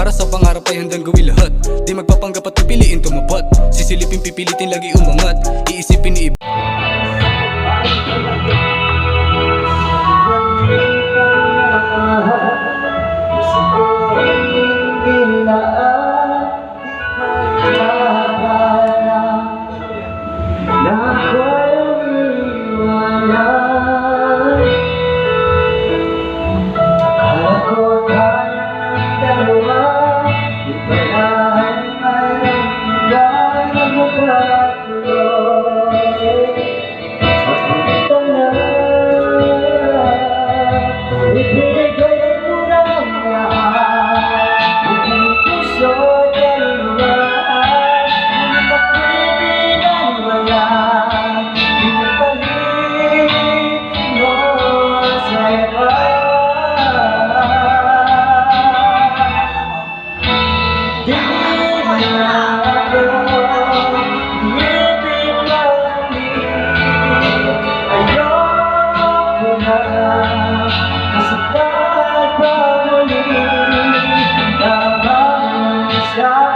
Para sa pangarap ay handang gawin lahat. Di magpapanggap at pipiliin tumapat Sisilipin pipilitin lagi umangat. Iisipin ni iba Yeah.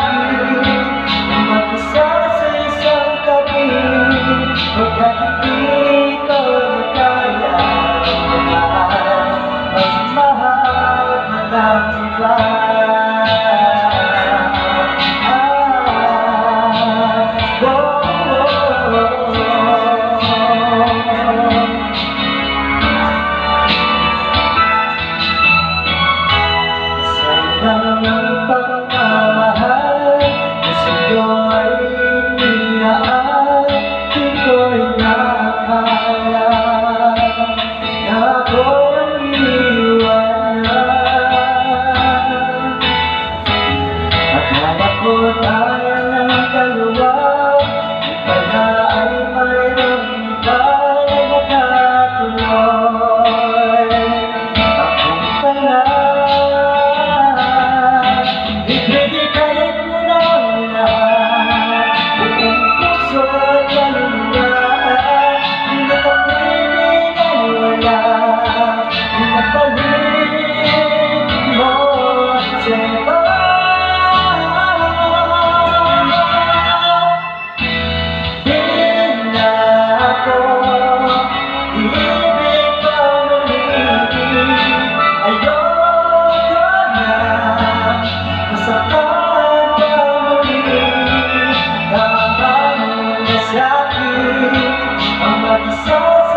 sou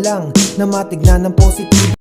lang na matignan ng positibo.